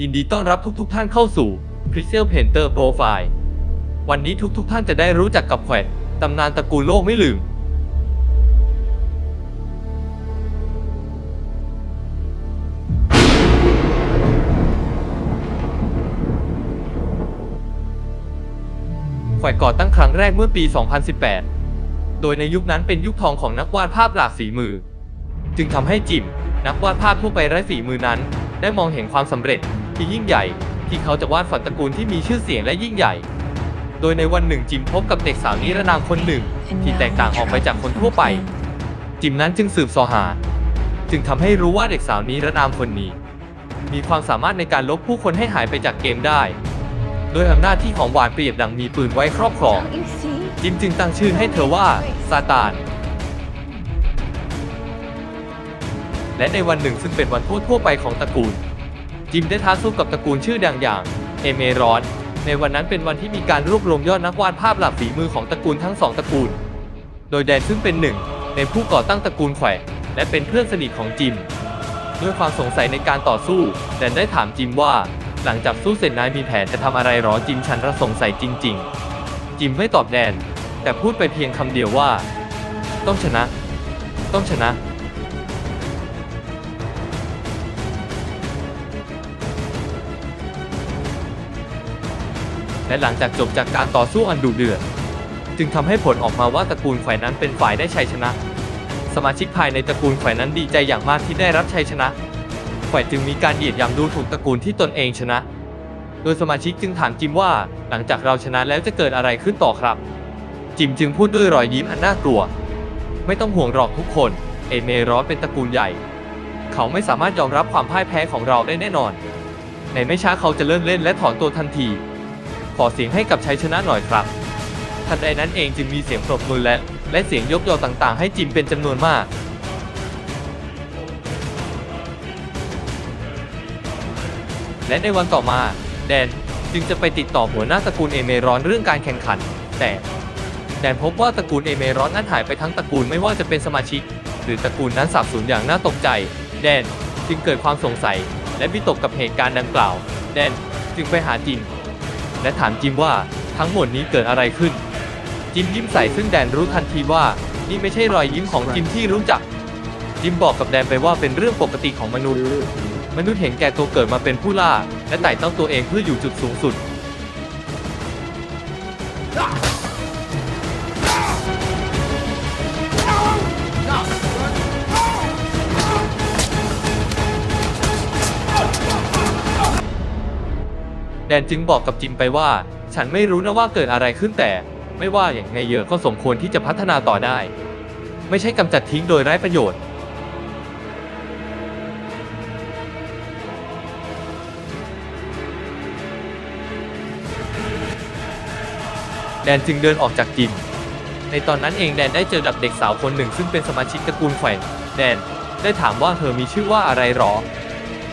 ยินดีต้อนรับทุกๆทท่านเข้าสู่ Crystal Painter Profile วันนี้ทุกๆทท่านจะได้รู้จักกับแขวดตำนานตระกูลโลกไม่ลืม แขวดก่อตั้งครั้งแรกเมื่อปี 2018 โดยในยุคนั้นเป็นยุคทองของนักวาดภาพหลากสีมือ จึงทำให้จิม นักวาดภาพทั่วไปไร้ฝีมือนั้น ได้มองเห็นความสำเร็จ ที่ยิ่งใหญ่ ที่เขาจะวาดฝันตระกูลที่มีชื่อเสียงและยิ่งใหญ่ โดยในวันหนึ่งจิมพบกับเด็กสาวนิรนามคนหนึ่ง ที่แตกต่างออกไปจากคนทั่วไป จิมนั้นจึงสืบสอหา จึงทำให้รู้ว่าเด็กสาวนิรนามคนนี้ มีความสามารถในการลบผู้คนให้หายไปจากเกมได้ โดยอำนาจที่ของหวานเปรียบดังมีปืนไว้ครอบครอง จิมจึงตั้งชื่อให้เธอว่าซาตานและในวันหนึ่งซึ่งเป็นวันทั่วทั่วๆไปของตระกูล จิมได้ท้าสู้กับตระกูลชื่อดังอย่างเอเมรอน ในวันนั้นเป็นวันที่มีการรวบรวมยอดนักวาดภาพหลักฝีมือของตระกูลทั้งสองตระกูล โดยแดนซึ่งเป็นหนึ่ง ในผู้ก่อตั้งตระกูลแขวและเป็นเพื่อนสนิทของจิม ด้วยความสงสัยในการต่อสู้ แดนได้ถามจิมว่า หลังจากสู้เสร็จนายมีแผนจะทำอะไรหรอจิมฉันระสงสัยจริง ๆ จิมไม่ตอบแดน แต่พูดไปเพียงคำเดียวว่า ต้องชนะ ต้องชนะ และหลังจากจบจากการต่อสู้อันดุเดือด จึงทำให้ผลออกมาว่าตระกูลแขวนนั้นเป็นฝ่ายได้ชัยชนะ สมาชิกภายในตระกูลแขวนนั้นดีใจอย่างมากที่ได้รับชัยชนะแขวนจึงมีการเหยียดยามดูถูกตระกูลที่ตนเองชนะ โดยสมาชิกจึงถามจิมว่า หลังจากเราชนะแล้วจะเกิดอะไรขึ้นต่อครับ จิมจึงพูดด้วยรอยยิ้มอันน่ากลัว ไม่ต้องห่วงหรอกทุกคน เอเมรอสเป็นตระกูลใหญ่ เขาไม่สามารถยอมรับความพ่ายแพ้ของเราได้แน่นอน ในไม่ช้าเขาจะเลิกเล่นและถอนตัวทันที ขอเสียงให้กับชัยชนะหน่อยครับ ทันใดนั้นเองจึงมีเสียงปรบมือและ และเสียงยกยอต่างๆ ให้จิมเป็นจำนวนมากและในวันต่อมา แดนจึงจะไปติดต่อหัวหน้าตระกูลเอเมรอนเรื่องการแข่งขัน แต่แดนพบว่าตระกูลเอเมรอนนั้นหายไปทั้งตระกูลไม่ว่าจะเป็นสมาชิก หรือตระกูลนั้นสับสนอย่างน่าตกใจ แดนจึงเกิดความสงสัย และวิตกกับเหตุการณ์ดังกล่าว แดนจึงไปหาจิม และถามจิมว่าทั้งหมดนี้เกิดอะไรขึ้น จิมยิ้มใส่ซึ่งแดนรู้ทันทีว่า นี่ไม่ใช่รอยยิ้มของจิมที่รู้จัก จิมบอกกับแดนไปว่าเป็นเรื่องปกติของมนุษย์ มนุษย์เห็นแก่ตัวเกิดมาเป็นผู้ล่า และไต่เต้าตัวเองเพื่ออยู่จุดสูงสุด แดนจึงบอกกับจิมไปว่า ฉันไม่รู้นะว่าเกิดอะไรขึ้นแต่ ไม่ว่าอย่างไงเยอะก็สมควรที่จะพัฒนาต่อได้ ไม่ใช่กำจัดทิ้งโดยไร้ประโยชน์ แดนจึงเดินออกจากจิม ในตอนนั้นเองแดนได้เจอกับเด็กสาวคนหนึ่งซึ่งเป็นสมาชิกตระกูลแขวนแดนได้ถามว่าเธอมีชื่อว่าอะไรหรอ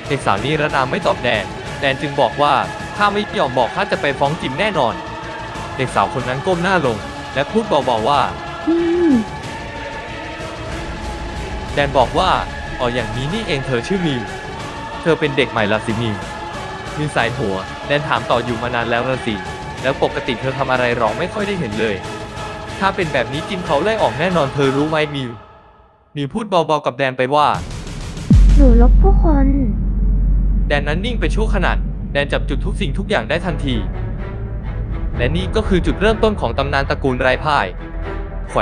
เด็กสาวนี้ระนามไม่ตอบแดน แดนจึงบอกว่า ถ้าไม่ยอมบอกข้าจะไปฟ้องจิมแน่นอน เด็กสาวคนนั้นก้มหน้าลง และพูดเบาๆว่า อืม แดนบอกว่าอ๋ออย่างนี้นี่เองเธอชื่อมิว เธอเป็นเด็กใหม่ละสิมิวมิวสายหัว แดนถามต่ออยู่มานานแล้วละสิ แล้วปกติเธอทำอะไรหรอไม่ค่อยได้เห็นเลย ถ้าเป็นแบบนี้จิมเขาไล่ออกแน่นอนเธอรู้ไหมมิว มิวพูดเบาๆกับแดนไปว่า หนูลบผู้คน แดนนั้นนิ่งไปชั่วขณะ แดนจับจุดทุกสิ่งทุกอย่างได้ทันที และนี่ก็คือจุดเริ่มต้นของตำนานตระกูลไร้พ่ายแขว